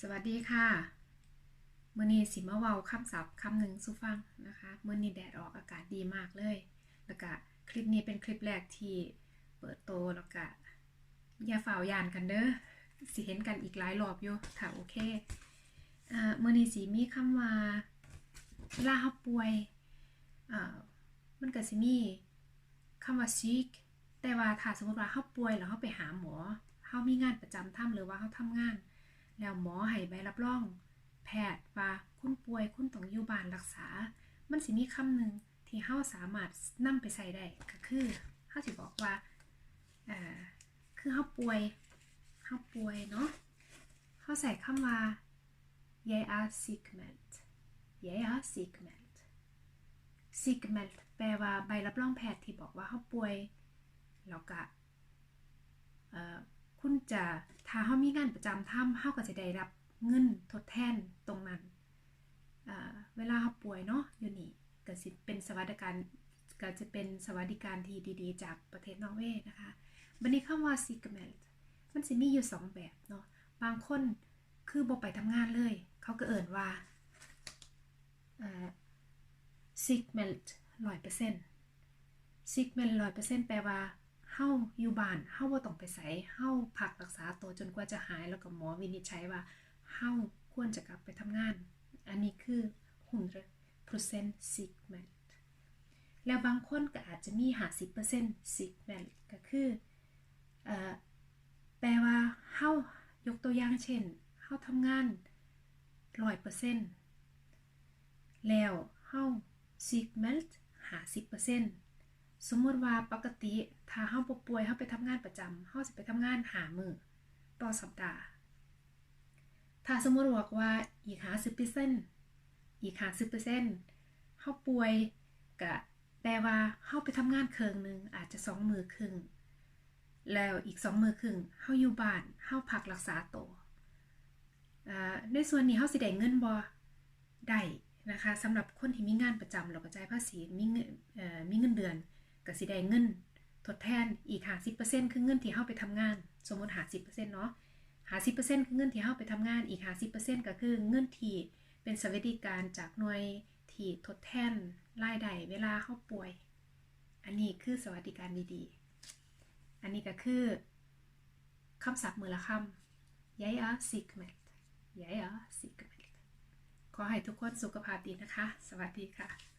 สวัสดีค่ะมื่อนี้สิมาเว้าคำศัพท์คำหนึ่งสู่ฟังนะคะมื่อนี้แดดออกอากาศดีมากเลย แล้วก็คลิปนี้เป็นคลิปแรกที่เปิดโตแล้วก็อย่าฝ่าวยานกันเด้อสิเห็นกันอีกหลายรอบอยู่ถ้าโอเคอ่ามื่อนี้สิมีคำว่าเวลาเฮาป่วยมันก็สิมีคำว่า sick แต่ว่าถ้าสมมติว่าเฮาป่วยแล้วเฮาไปหาหมอเฮามีงานประจำทำหรือว่าเฮาทำงาน แล้วหมอให้ใบรับรอง แพทย์ว่าคุณป่วยคุณต้องอยู่บ้านรักษา มันสิมีคำหนึ่งที่เฮาสามารถนำไปใส่ได้ก็คือเฮาสิบอกว่าเอ่อคือเฮาป่วยเฮาป่วยเนาะเฮาใส่คำว่า jeg er sykmeldt jeg er sykmeldt sykmeldt แปลว่าใบรับรองแพทย์ที่บอกว่าเฮาป่วยแล้วก็เอ่อคุณจะ ถ้าเฮามีงานประจำทำเฮาก็จะได้รับเงินทดแทนตรงนั้น เวลาเฮาป่วยเนาะอยู่นี่ก็สิเป็นสวัสดิการก็จะเป็นสวัสดิการที่ดีๆ จากประเทศนอร์เวย์นะคะ บัดนี้คำว่า sickmeld มันสิมีอยู่สองแบบเนาะ บางคนคือบ่ไปทำงานเลย เขาก็เอ่นว่าเอ่อ sickmeld 100% sickmeld 100%แปลว่า เฮาอยู่บ้านเฮาบ่ต้องไปไสเฮาพักรักษาตัวจนกว่าจะหายแล้วก็หมอวินิจฉัยว่าเฮาควรจะกลับไปทำงาน อันนี้คือ 100% sick m e l แล้วบางคนก็อาจจะมี 50% sick m e l ก็คือเอ่อแปลว่าเฮายกตัวอย่างเช่นเฮาทำงาน 100%แล้วเฮา sick m e l 50% สมมติว่าปกติ ถ้าเฮาบ่ป่วยเฮาไปทำงานประจำเฮาสิไปทำงานหามื้อต่อสัปดาห์ ถ้าสมมติบอกว่าอีก50%อีก50%เฮาป่วยก็แปลว่าเฮาไปทำงานครึ่งหนึงอาจจะ2มือครึ่งแล้วอีก2มือครึ่งเฮาอยู่บ้านเฮาพักรักษาตัวในส่วนนี้เฮาสิได้เงินบ่ได้นะคะสำหรับคนที่มีงานประจำแล้วก็จ่ายภาษีมีเงินเอ่อมีเงินเดือน ก็สิได้เงิน ทดแทนอีก50%คือเงินที่เฮาไปทำงาน สมมติ50%เปอร์เซ็นต์เนาะ50%คือเงินที่เฮาไปทำงานอีก50%ก็คือเงินที่เป็นสวัสดิการจากหน่วยที่ทดแทนรายได้เวลาเฮาป่วย อันนี้คือสวัสดิการดีๆ อันนี้ก็คือคำศัพท์มือละคำ jeg er sykemeldt jeg er sykemeldt ขอให้ทุกคนสุขภาพดีนะคะ สวัสดีค่ะ